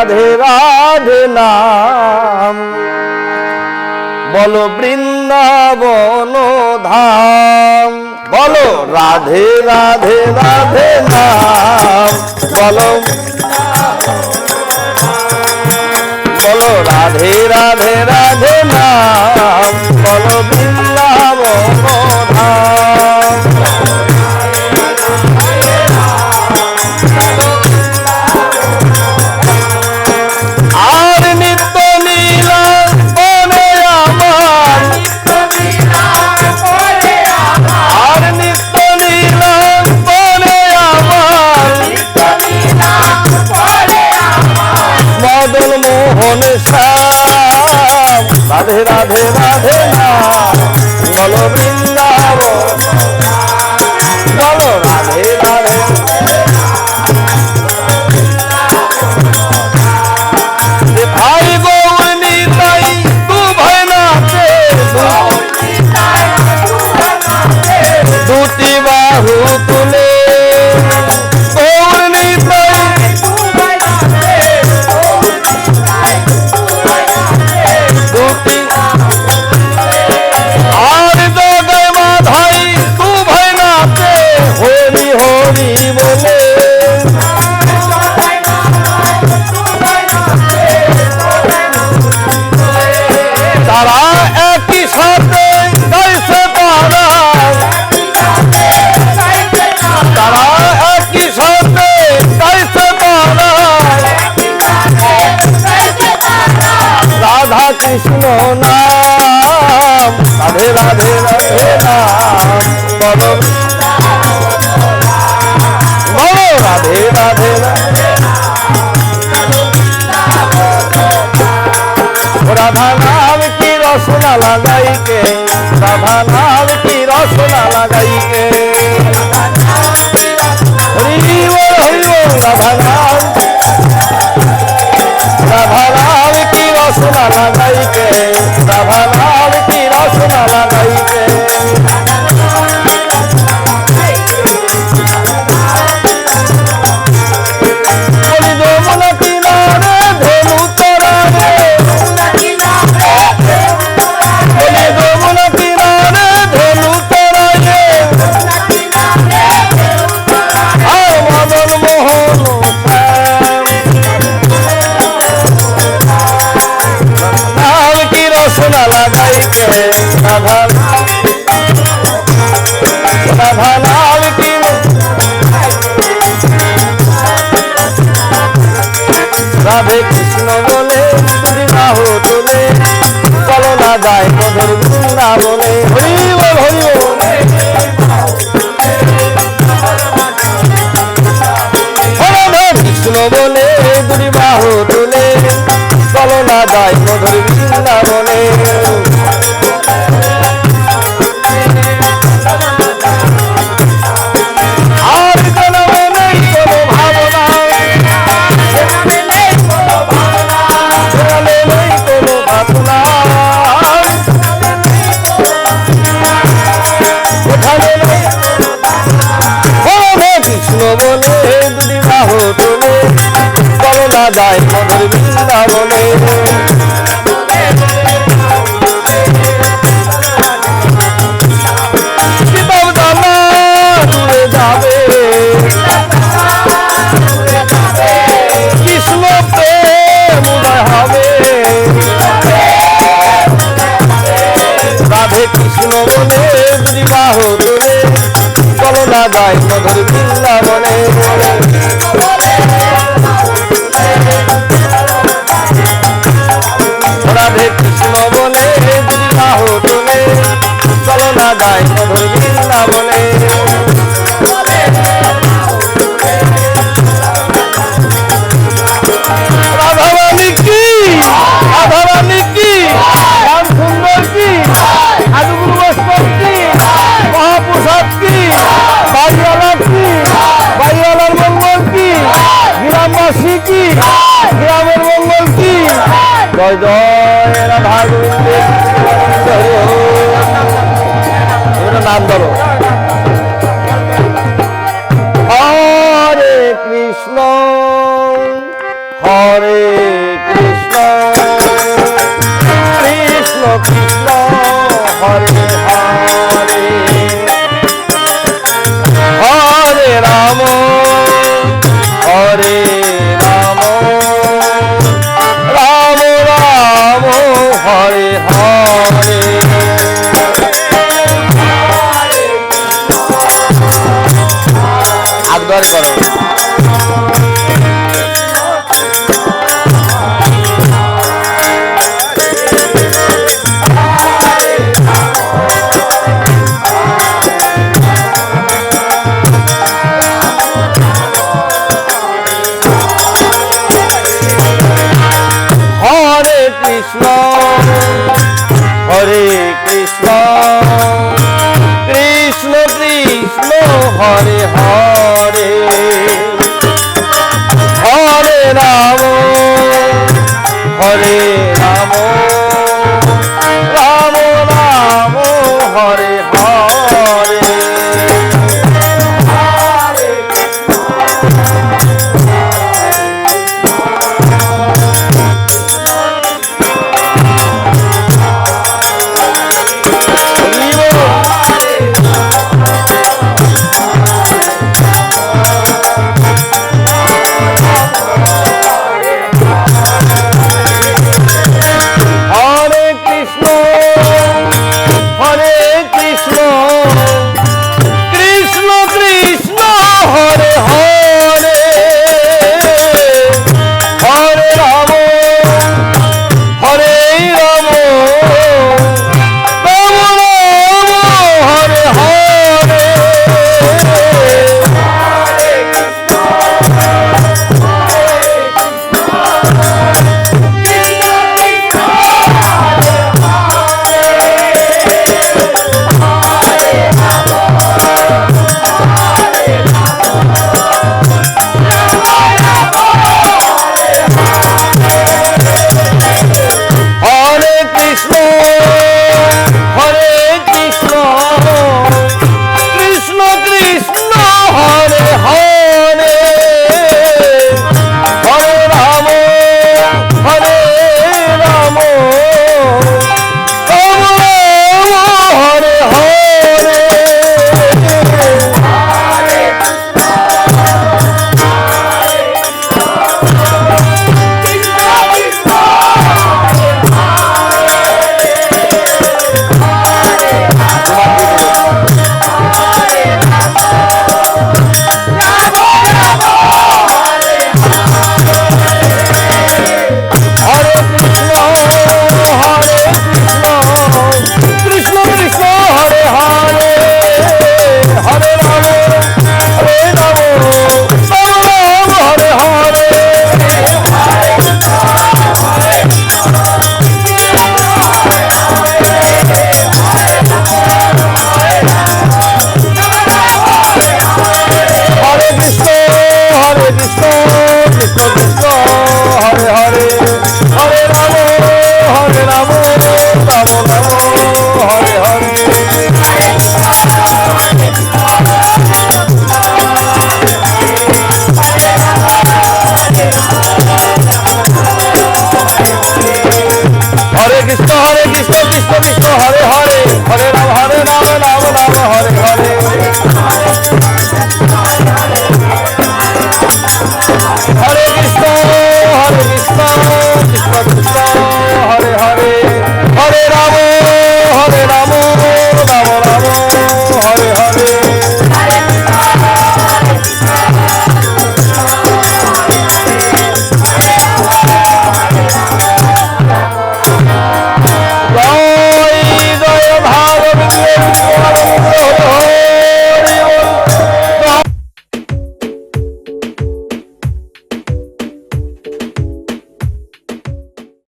রাধে রাধে নাম। বলো বৃন্দাবন ধাম। বলো রাধে রাধে রাধে নাম। বলো বলো রাধে রাধে রাধে নাম। বলো রাধে রাধে রাধে বলো বৃন্দাবন। রাধা নাম কি রসনা লাগাইকে রাধা নাম কি রসনা লাগাইকে হরি হরি রাধা নাম রাধা নাম কি রসনা লাগাইকে রাধা নাম কি রসনা লাগাইকে যায় মধুর বৃন্দা বলে, হরি বল। হরি কৃষ্ণ বলে, দুটি তোলে। চলো না মধুর বৃন্দা যায় মধুর বৃন্দাবনে কৃষ্ণ বলে দুটি বাহু তুলে করোনা যায় মধুর গ্রামবাসী কি? গ্রামের মঙ্গল কি? জয় জয় রাধা নাম ধরো। হরে কৃষ্ণ হরে